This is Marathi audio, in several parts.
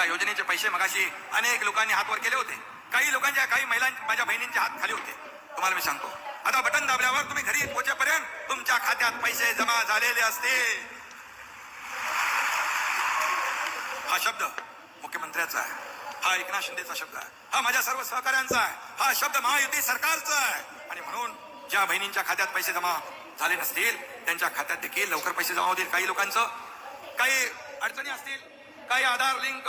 या योजनेचे पैसे मगाशी अनेक लोकांनी हातवर केले होते. काही लोकांच्या काही महिला माझ्या बहिणींचे हात खाली होते. तुम्हाला मी सांगतो. आता बटन दाबल्यावर तुम्ही घरी पोहोचेपर्यंत तुमच्या खात्यात पैसे जमा झालेले असतील हा शब्द मुख्यमंत्र्याचा आहे. हा एकनाथ शिंदेचा शब्द आहे. हा माझ्या सर्व सहकाऱ्यांचा आहे. हा शब्द महायुती सरकारचा आहे. आणि म्हणून ज्या बहिणींच्या खात्यात पैसे जमा झाले नसतील त्यांच्या खात्यात देखील लवकर पैसे जमा होतील काही लोकांचं. काही अडचणी असतील काही आधार लिंक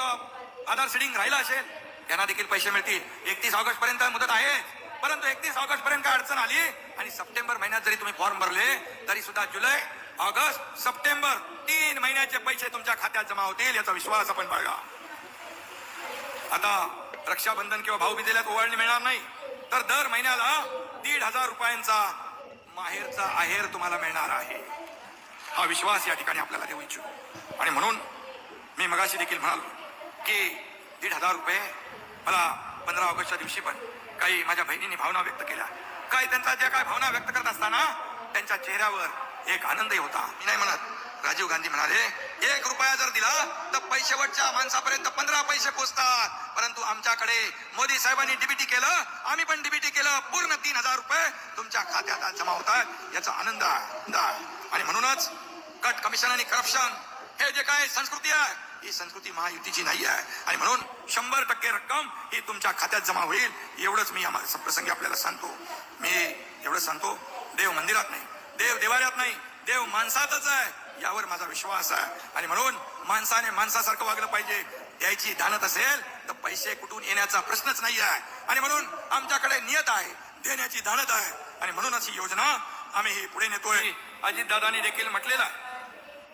आधार सिडिंग राहिला असेल त्यांना देखील पैसे मिळतील. एकतीस ऑगस्ट पर्यंत मुदत आहे. परंतु एकतीस ऑगस्ट पर्यंत काय अडचण आली? आणि सप्टेंबर महिन्यात जरी तुम्ही फॉर्म भरले तरी सुद्धा जुलै ऑगस्ट सप्टेंबर तीन महिन्याचे पैसे तुमच्या खात्यात जमा होतील याचा विश्वास आपण बाळगा. आता रक्षाबंधन किंवा भाऊबीजेला ओवाळणी मिळणार नाही. तर दर महिन्याला दीड हजार रुपयांचा माहेरचा आहेर तुम्हाला मिळणार आहे. हा विश्वास या ठिकाणी आपल्याला देऊ इच्छितो. आणि म्हणून मी मगाशी देखील म्हणालो की दीड हजार रुपये मला पंधरा ऑगस्टच्या दिवशी पण काही माझ्या बहिणींनी भावना व्यक्त केल्या. काय त्यांचा ज्या काय भावना व्यक्त करत असताना त्यांच्या चेहऱ्यावर एक आनंदही होता. मी नाही म्हणत. राजीव गांधी म्हणाले एक रुपया जर दिला तर पैसेवटच्या माणसापर्यंत पंधरा पैसे पोचतात. परंतु आमच्याकडे मोदी साहेबांनी डीबीटी केलं आम्ही पण डीबीटी केलं. पूर्ण तीन हजार रुपये तुमच्या खात्यात जमा होतात. याचा आनंद आहे. आणि म्हणूनच कट कमिशन आणि करप्शन हे जे काय संस्कृती आहे ही संस्कृती महायुतीची नाही आहे आणि म्हणून शंभर टक्के रक्कम ही तुमच्या खात्यात जमा होईल एवढंच मी प्रसंगी आपल्याला सांगतो. मी एवढं सांगतो देव मंदिरात नाही देव देवाऱ्यात नाही देव माणसातच आहे यावर माझा विश्वास आहे. आणि म्हणून माणसाने माणसासारखं वागलं पाहिजे द्यायची धानत असेल तर पैसे कुठून येण्याचा प्रश्नच नाही आहे आणि म्हणून आमच्याकडे नियत आहे देण्याची धानत आहे. आणि म्हणूनच ही योजना आम्ही ही पुढे नेतोय. अजितदादांनी देखील म्हटलेलं आहे.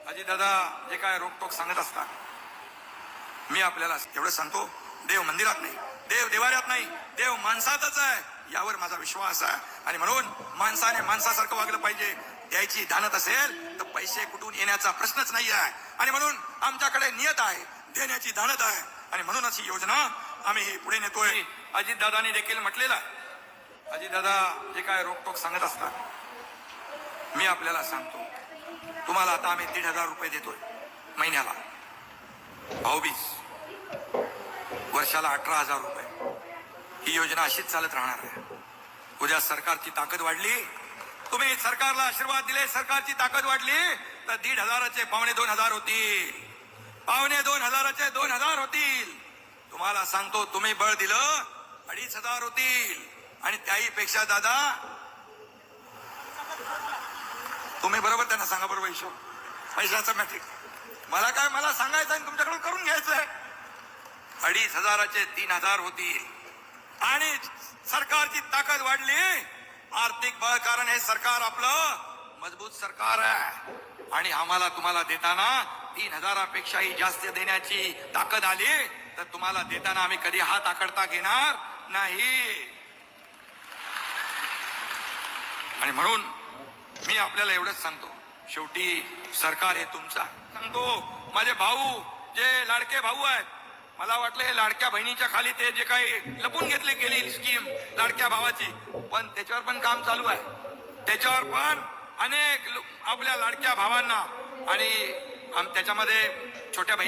अजितदादा जे काय रोकटोक सांगत असतात मी आपल्याला एवढं सांगतो देव मंदिरात नाही देव देवाऱ्यात नाही देव माणसातच आहे यावर माझा विश्वास आहे. आणि म्हणून माणसाने माणसासारखं वागलं पाहिजे द्यायची धानत असेल तर पैसे कुठून येण्याचा प्रश्नच नाही आहे. आणि म्हणून आमच्याकडे नियत आहे देण्याची दानत आहे. आणि म्हणूनच ही योजना आम्ही ही पुढे नेतोय. अजितदादांनी देखील म्हटलेलं आहे. अजितदादा जे काय रोकटोक सांगत असतात मी आपल्याला सांगतो. तुम्हाला आता आम्ही दीड हजार रुपये देतोय महिन्याला. भाऊबीज. वर्षाला अठरा हजार रुपये. ही योजना अशीच चालत राहणार आहे. उद्या सरकारची ताकद वाढली. तुम्ही सरकारला आशीर्वाद दिले सरकारची ताकद वाढली तर दीड हजाराचे पावणे दोन हजार होतील. पावणे दोन हजाराचे दोन हजार होतील. तुम्हाला सांगतो तुम्ही बळ दिलं अडीच हजार होतील. आणि त्याही पेक्षा दादा तुम्ही बरोबर त्यांना सांगा बरोबर हिशोब. पैशाचा मॅट्रिक मला काय मला सांगायचं आणि तुमच्याकडून करून घ्यायचंय. अडीच हजाराचे तीन हजार होतील. आणि सरकारची ताकद वाढली. आर्थिक बळ कारण हे सरकार आपलं मजबूत सरकार आहे. आणि आम्हाला तुम्हाला देताना तीन हजारापेक्षाही जास्त देण्याची ताकद आली तर तुम्हाला देताना आम्ही कधी हात आकडता घेणार नाही. आणि म्हणून मी आपल्याला एवढंच सांगतो. शेवटी सरकार हे तुमचं सांगतो माझे भाऊ जे लाडके भाऊ आहेत मला वाटलं हे लाडक्या बहिणीच्या खाली ते जे काही लपून घेतली गेली स्कीम लाडक्या भावाची पण त्याच्यावर पण काम चालू आहे. त्याच्यावर पण अनेक आपल्या लाडक्या भावांना आणि त्याच्यामध्ये छोट्या